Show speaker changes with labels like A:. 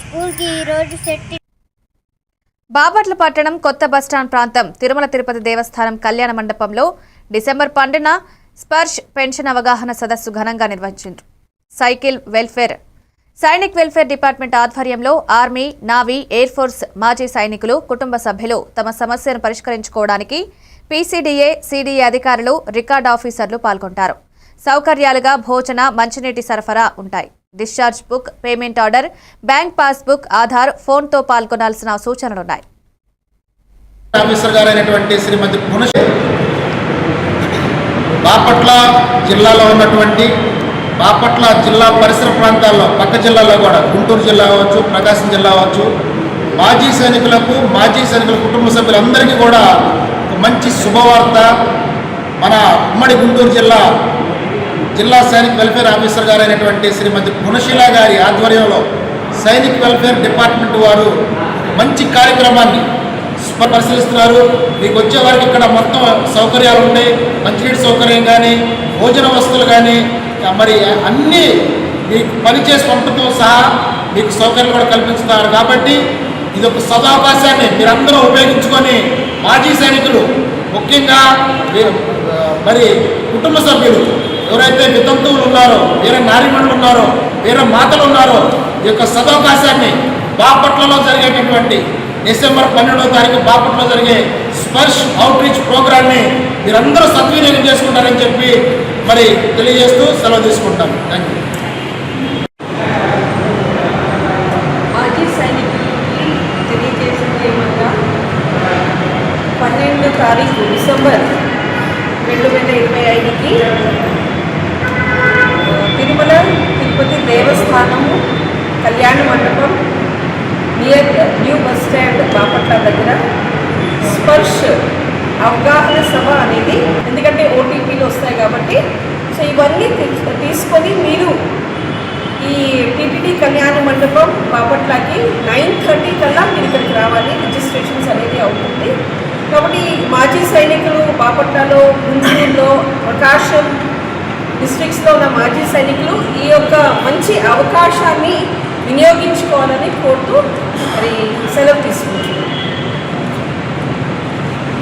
A: స్కూల్కి ఈరోజు సెట్
B: బాపట్ల పట్టణం కొత్త బస్టాండ్ ప్రాంతం తిరుమల తిరుపతి దేవస్థానం కళ్యాణ మండపంలో డిసెంబర్ పన్నెండున స్పర్శ్ పెన్షన్ అవగాహన సదస్సు ఘనంగా నిర్వహించారు cycle welfare Sainik welfare department ఆధ్వర్యంలో ఆర్మీ నావీ ఎయిర్ ఫోర్స్ మాజీ సైనికులు కుటుంబ సభ్యులు తమ సమస్యను పరిష్కరించుకోవడానికి పీసీడీఏ సీడీఏ అధికారులు రికార్డ్ ఆఫీసర్లు పాల్గొంటారు. సౌకర్యాలుగా భోజన మంచినీటి సరఫరా ఉంటాయి. Discharge book payment order bank passbook Aadhaar ఫోన్తో పాల్గొనాల్సిన సూచనలున్నాయి.
C: బాపట్ల జిల్లాలో ఉన్నటువంటి బాపట్ల జిల్లా పరిసర ప్రాంతాల్లో పక్క జిల్లాలో కూడా గుంటూరు జిల్లా అవ్వచ్చు ప్రకాశం జిల్లా అవ్వచ్చు మాజీ సైనికులకు మాజీ సైనికుల కుటుంబ సభ్యులందరికీ కూడా మంచి శుభవార్త మన ఉమ్మడి గుంటూరు జిల్లా జిల్లా సైనిక్ వెల్ఫేర్ ఆఫీసర్ గారు అయినటువంటి శ్రీమతి గుణశీల గారి ఆధ్వర్యంలో సైనిక్ వెల్ఫేర్ డిపార్ట్మెంట్ వారు మంచి కార్యక్రమాన్ని పరిశీలిస్తున్నారు. మీకు వచ్చే వారికి ఇక్కడ మొత్తం సౌకర్యాలు ఉంటాయి. మంచినీటి సౌకర్యం కానీ భోజన వస్తువులు కానీ మరి అన్నీ మీకు పనిచేసి పంపడంతో సహా మీకు సౌకర్యాలు కూడా కల్పిస్తున్నారు. కాబట్టి ఇది ఒక సదావకాశాన్ని మీరందరూ ఉపయోగించుకొని మాజీ సైనికులు ముఖ్యంగా మరి కుటుంబ సభ్యులు ఎవరైతే వితంతువులు ఉన్నారో వేరే నారిమణులు ఉన్నారో వేరే మాతలు ఉన్నారో ఈ యొక్క సదవకాశాన్ని బాపట్లలో జరిగేటటువంటి డిసెంబర్ పన్నెండవ తారీఖు బాపట్లో జరిగే స్పర్శ్ అవుట్ రీచ్ ప్రోగ్రామ్ని మీరందరూ సద్వినియోగం చేసుకుంటారని చెప్పి మరి తెలియజేస్తూ సెలవు తీసుకుంటాం. థ్యాంక్ యూ
D: తెలియజేసింది పన్నెండు తారీఖు డిసెంబర్ రెండు వేల ఇరవై ఐదుకి తిరుమల తిరుపతి దేవస్థానము కళ్యాణ మండపం near new bus stand Bapatla దగ్గర స్పర్శ్ అవగాహన సభ అనేది ఎందుకంటే ఓటీపీలు వస్తాయి కాబట్టి సో ఇవన్నీ తీసుకొని మీరు ఈ టీటీడీ కళ్యాణ మండపం బాపట్లకి నైన్ థర్టీ కల్లా మీరు ఇక్కడికి రావాలి రిజిస్ట్రేషన్స్ అనేది అవుతుంది. కాబట్టి మాజీ సైనికులు బాపట్లలో గుంటూరులో ప్రకాశం డిస్ట్రిక్ట్స్లో ఉన్న మాజీ సైనికులు ఈ యొక్క మంచి అవకాశాన్ని వినియోగించుకోవాలని కోరుతూ